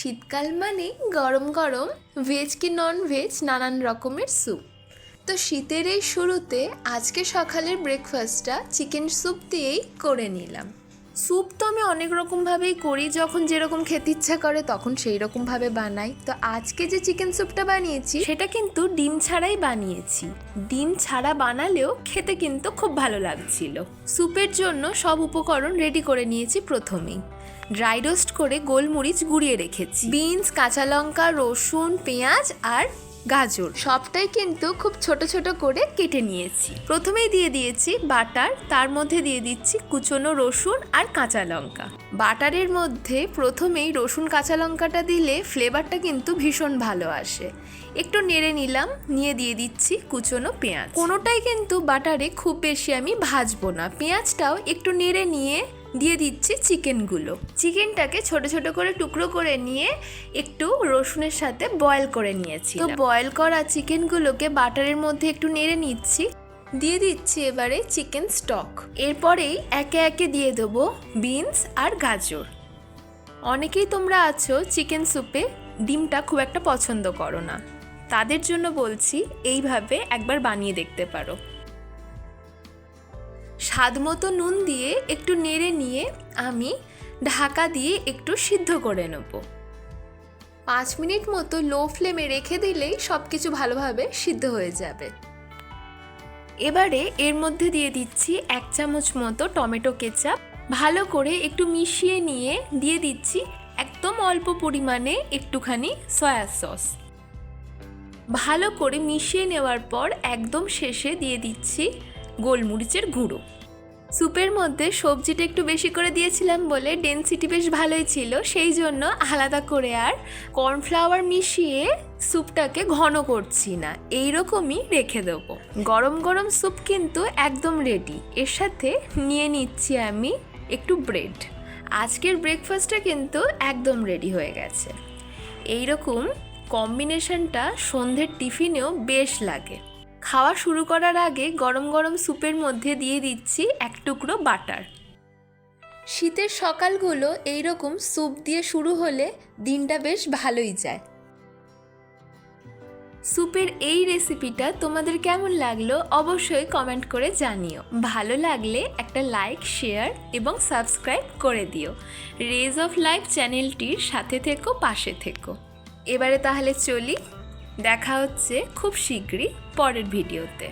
শীতকাল মানে গরম গরম ভেজ কি নন ভেজ নানান রকমের স্যুপ তো শীতের এই শুরুতে আজকে সকালের ব্রেকফাস্টটা চিকেন স্যুপ দিয়েই করে নিলাম। স্যুপ তো আমি অনেক রকমভাবেই করি, যখন যেরকম খেতে ইচ্ছা করে তখন সেই রকমভাবে বানাই। তো আজকে যে চিকেন স্যুপটা বানিয়েছি, সেটা কিন্তু ডিম ছাড়াই বানিয়েছি। ডিম ছাড়া বানালেও খেতে কিন্তু খুব ভালো লাগছিল। স্যুপের জন্য সব উপকরণ রেডি করে নিয়েছি প্রথমেই। ড্রাই রোস্ট করে গোলমরিচ গুঁড়িয়ে রেখেছি। বিনস কাঁচা লঙ্কা, রসুন, পেঁয়াজ আর গাজর। সবটাই কিন্তু খুব ছোট ছোট করে কেটে নিয়েছি। প্রথমেই দিয়ে দিয়েছি বাটার, তার মধ্যে দিয়ে দিচ্ছি কুচনো রসুন আর কাঁচা লঙ্কা। বাটারের মধ্যে প্রথমেই রসুন, কাঁচা লঙ্কাটা দিলে ফ্লেভারটা কিন্তু ভীষণ ভালো আসে। একটু নেড়ে নিলাম, নিয়ে দিয়ে দিচ্ছি কুচনো পেঁয়াজ। কোনোটাই কিন্তু বাটারে খুব বেশি আমি ভাজবো না। পেঁয়াজটাও একটু নেড়ে নিয়ে দিয়ে দিচ্ছি চিকেনগুলো। চিকেনটাকে ছোট ছোট করে টুকরো করে নিয়ে একটু রসুনের সাথে বয়েল করে নিয়েছি। তো বয়েল করা চিকেনগুলোকে বাটারের মধ্যে একটু নেড়ে নিচ্ছি। দিয়ে দিচ্ছি এবারে চিকেন স্টক। এরপরেই একে একে দিয়ে দেবো বিনস আর গাজর। অনেকেই তোমরা আছো চিকেন স্যুপে, ডিমটা খুব একটা পছন্দ করো না। তাদের জন্য বলছি, এইভাবে একবার বানিয়ে দেখতে পারো। স্বাদ মতো নুন দিয়ে একটু নেড়ে নিয়ে আমি ঢাকা দিয়ে একটু সিদ্ধ করে নেব। পাঁচ মিনিট মতো লো ফ্লেমে রেখে দিলেই সব কিছু ভালোভাবে সিদ্ধ হয়ে যাবে। এবারে এর মধ্যে দিয়ে দিচ্ছি এক চামচ মতো টমেটো কেচাপ। ভালো করে একটু মিশিয়ে নিয়ে দিয়ে দিচ্ছি একদম অল্প পরিমাণে একটুখানি সয়া সস। ভালো করে মিশিয়ে নেওয়ার পর একদম শেষে দিয়ে দিচ্ছি গোলমরিচের গুঁড়ো। স্যুপের মধ্যে সবজিটা একটু বেশি করে দিয়েছিলাম বলে ডেন্সিটি বেশ ভালোই ছিল, সেই জন্য আলাদা করে আর কর্নফ্লাওয়ার মিশিয়ে স্যুপটাকে ঘন করছি না, এইরকমই রেখে দেবো। গরম গরম স্যুপ কিন্তু একদম রেডি এর সাথে নিয়ে নিচ্ছি আমি একটু ব্রেড আজকের ব্রেকফাস্টটা কিন্তু একদম রেডি হয়ে গেছে। এইরকম কম্বিনেশনটা সন্ধ্যের টিফিনেও বেশ লাগে। খাওয়া শুরু করার আগে গরম গরম স্যুপের মধ্যে দিয়ে দিচ্ছি এক টুকরো বাটার। শীতের সকালগুলো এইরকম স্যুপ দিয়ে শুরু হলে দিনটা বেশ ভালোই যায়। স্যুপের এই রেসিপিটা তোমাদের কেমন লাগল অবশ্যই কমেন্ট করে জানিও। ভালো লাগলে একটা লাইক, শেয়ার এবং সাবস্ক্রাইব করে দিও। রেজ অফ লাইফ চ্যানেলটির সাথে থেকো, পাশে থেকো। এবারে তাহলে চলি দেখা হচ্ছে খুব শীঘ্রই পরের ভিডিওতে।